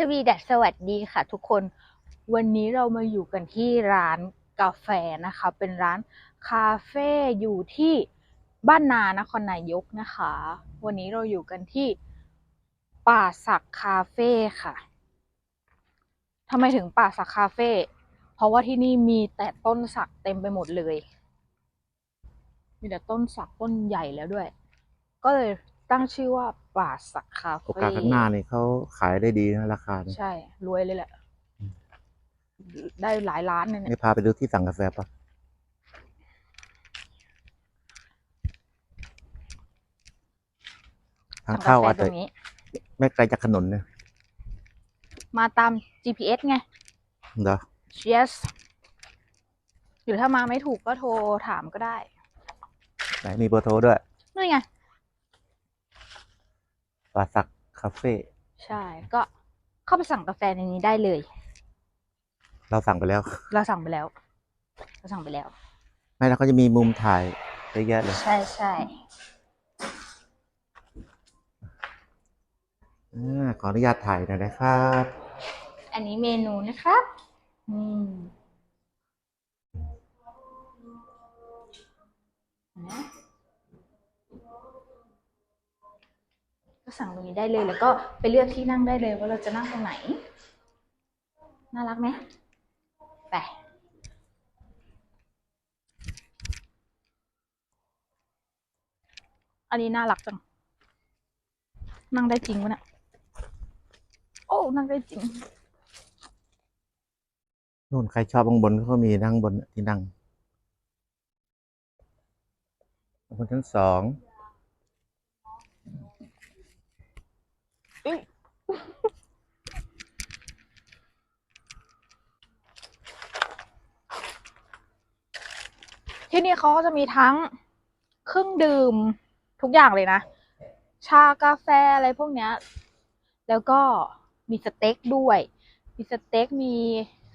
สวีดัสสวัสดีค่ะทุกคน วันนี้เรามาอยู่กันที่ร้านกาแฟนะคะ เป็นร้านคาเฟ่อยู่ที่บ้านนานครนายกนะคะ วันนี้เราอยู่กันที่ป่าสักคาเฟ่ค่ะทำไมถึงป่าสักคาเฟ่เพราะว่าที่นี่มีแต่ต้นสักเต็มไปหมดเลย มีแต่ต้นสักต้นใหญ่แล้วด้วย ก็เลยตั้งชื่อว่า ป่าสักคาโอเฟ่กาสข้างหน้านี่เขาขายได้ดีนะราคาเนี่ยใช่ รวยเลยแหละ ได้หลายล้านเลยเนี่ยนี่พาไปดูที่สั่งกาแฟปะทางเข้าสั่อาจกาแฟตจะรงนี้ไม่ไกลจากถนนเนี่ยมาตาม GPS ไงเหรอ yes หรือถ้ามาไม่ถูกก็โทรถามก็ได้ ไหนมีเบอร์โทรด้วยนี่ไง ปาสักคาเฟ่ใช่ ก็เข้าไปสั่งกาแฟในนี้ได้เลย เราสั่งไปแล้ว เราสั่งไปแล้ว เราสั่งไปแล้ว ไม่แล้วเขาจะมีมุมถ่ายเยอะแยะเลย ใช่ใช่อาขออนุญาตถ่ายหน่อยนะครับ อันนี้เมนูนะครับ อืม ก็สั่งตรงนี้ได้เลย แล้วก็ไปเลือกที่นั่งได้เลยว่าเราจะนั่งตรงไหน น่ารักไหมไปอันนี้น่ารักจัง นั่งได้จริงวะเนี่ย โอ้ นั่งได้จริงนู่นใครชอบข้างบนก็มีนั่งบนที่นั่งบนชั้นสอง ที่นี่เขาก็จะมีทั้งเครื่องดื่มทุกอย่างเลยนะ ชากาแฟอะไรพวกเนี้ย แล้วก็มีสเต็กด้วย มีสเต็กมี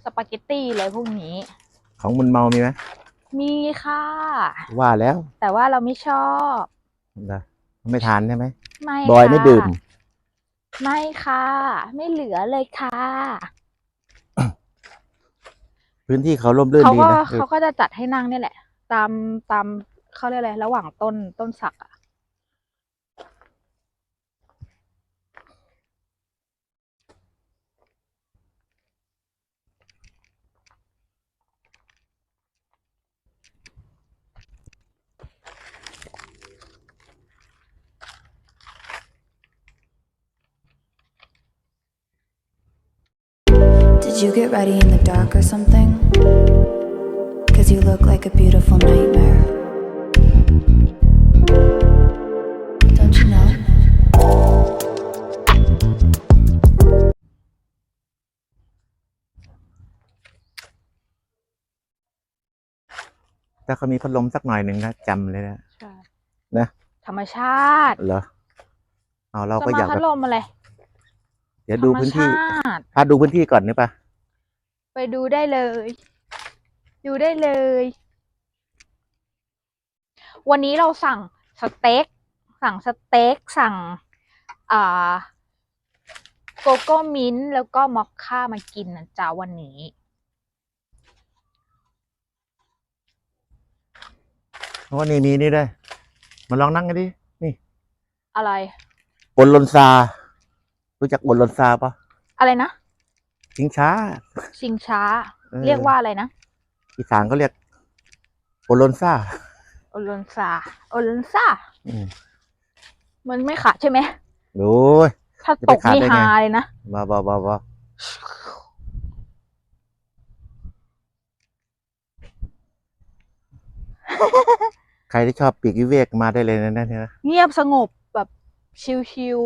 สปาเกตตี้อะไรพวกนี้ ของมุนเมามีไหมมีค่ะ ว่าแล้วแต่ว่าเราไม่ชอบเหรอไม่ทานใช่ไหมไม่บอยไม่ค่ะดื่ม ไม่ค่ะ ไม่เหลือเลยค่ะ พื้นที่เขาร่มรื่นเขาดีก็นะ เขาก็จะจัดให้นั่งเนี่ยแหละ ตามตามเขาเรียกอะไรระหว่างต้นต้นสักอะ Did you get ready in the dark or something? Cause you look like a beautiful nightmare. Don't you know? ถ้าเขามีพัดลมสักหน่อยหนึ่งนะจำเลยนะใช่นะ ธรรมชาติเหรอ เอาเราจะก็อากมายพัแบดบลมอะไร เดี๋ยวดูพื้นที่ธรรมชาติ พาดูพื้นที่ก่อนนี่ปะไปดูได้เลย ดูได้เลย วันนี้เราสั่งสเต็ก สั่งสเต็ก สั่งอ่าโกโก้มิ้นท์แล้วก็มอคค่ามากินนะจ๊ะวันนี้เพราะว่านี่มีนี่ด้วยมาลองนั่งกันดิ นี่ อะไรบนลนซา รู้จักบนลนซาปะอะไรนะ ชิงช้า ชิงช้าออ เรียกว่าอะไรนะ อีสานเขาเรียกบนลนซาโอลนซาโอลนซาอืมมันไม่ขาดใช่ไหมโอ้ยถ้าจะตไปกขาดนี่ได้ไง ฮาเลยนะ บ้าบ้าบ้าบ้าใครที่ชอบปีกวิเวกมาได้เลยนะนั่นนะ เงียบสงบแบบชิว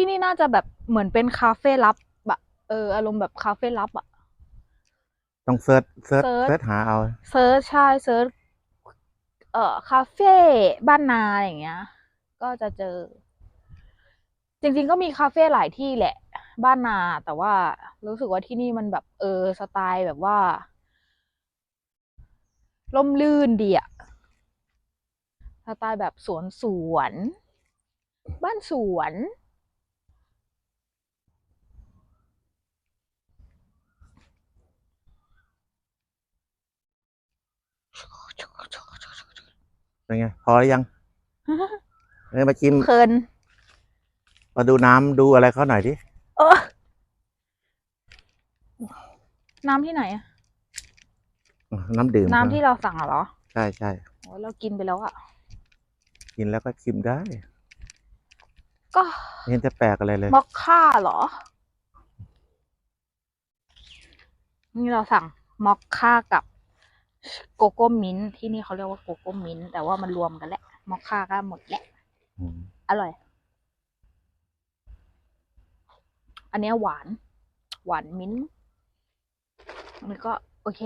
ที่นี่น่าจะแบบเหมือนเป็นคาเฟ่ลับแบบเอออารมณ์แบบคาเฟ่ลับอะต้องเซิร์ชเซิร์ชเซิร์ชเซิร์ชหาเอาเซิร์ชใช่เซิร์ชเอ่อคาเฟ่บ้านนาอะไรอย่างเงี้ย ก็จะเจอ จริง ๆ ก็มีคาเฟ่หลายที่แหละ บ้านนา แต่ว่ารู้สึกว่าที่นี่มันแบบ เออสไตล์แบบว่าร่มรื่นดีอะสไตล์แบบสวนสวน บ้านสวน เป็นไง พอหรือยังเอ้ยมาชิมเพลิน มาดูน้ำดูอะไรเขาหน่อยดิเออ น้ำที่ไหนอะน้ำดื่มน้ำที่เราสั่งอะเหรอใช่ใช่โอ้ยเรากินไปแล้วอะกินแล้วก็ชิมได้ก็ไม่เห็นจะแปลกอะไรเลย มอคค่าเหรอ นี่เราสั่งมอคค่ากับ โกโก้มิ้นท์ที่นี่เขาเรียกว่าโกโก้มิ้นท์แต่ว่ามันรวมกันแหละมอคค่าก็หมดแหละอืมอร่อย อันเนี้ยหวาน หวานมิ้นท์อันนี้ก็ โอเค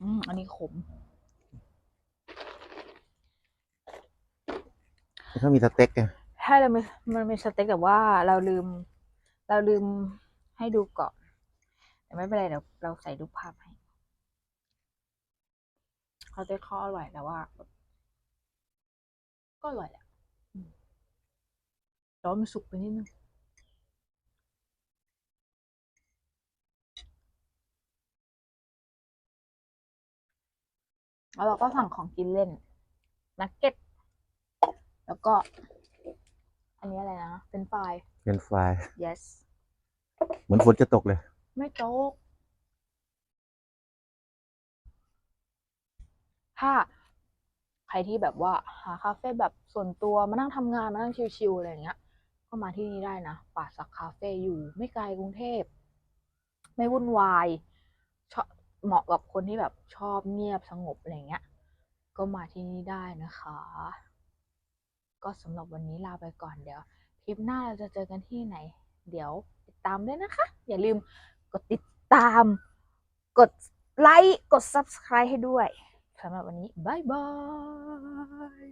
อืม อันนี้ขมเขามีสเต็กไงใช่เรามีมันมีสเต็กแต่ว่าเราลืม เราลืมให้ดูก่อน แต่ไม่เป็นไรเดี๋ยวเราใส่รูปภาพให้เขาจะข้ออร่อยแต่ว่า ก็อร่อยแหละอืมแต่ว่ามันสุกไปนิดนึงแล้วเราก็สั่งของกินเล่นนักเก็ตแล้วก็ อันนี้อะไรนะ เป็นไฟรายเป็นไฟราย yes เหมือนฝนจะตกเลย ไม่โต๊กถ้าใครที่แบบว่าหาคาเฟ่แบบส่วนตัวมานั่งทำงานมานั่งชิลๆอะไรอย่างเงี้ย ก็มาที่นี่ได้นะป่าสักคาเฟ่อยู่ไม่ไกลกรุงเทพ ไม่วุ่นวายชอบเหมาะกับคนที่แบบชอบเงียบสงบอะไรเงี้ย ก็มาที่นี่ได้นะคะ ก็สำหรับวันนี้ลาไปก่อนเดี๋ยวคลิปหน้าเราจะเจอกันที่ไหน เดี๋ยวติดตามด้วยนะคะ อย่าลืม กดติดตาม กดไลค์ กด subscribe ให้ด้วยสำหรับวันนี้บายบาย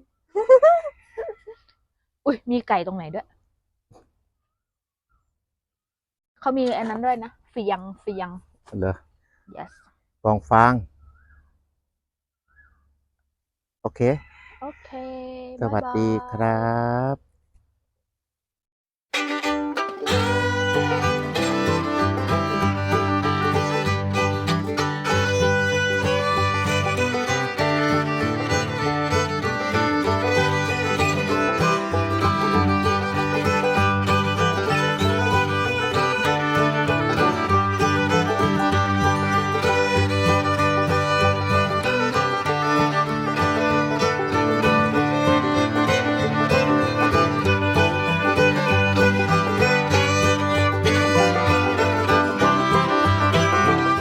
อุ้ยมีไก่ตรงไหนด้วย เขามีอันนั้นด้วยนะเฟียงเฟียงเหรอ yes กองฟาง โอเค โอเค สวัสดีครับ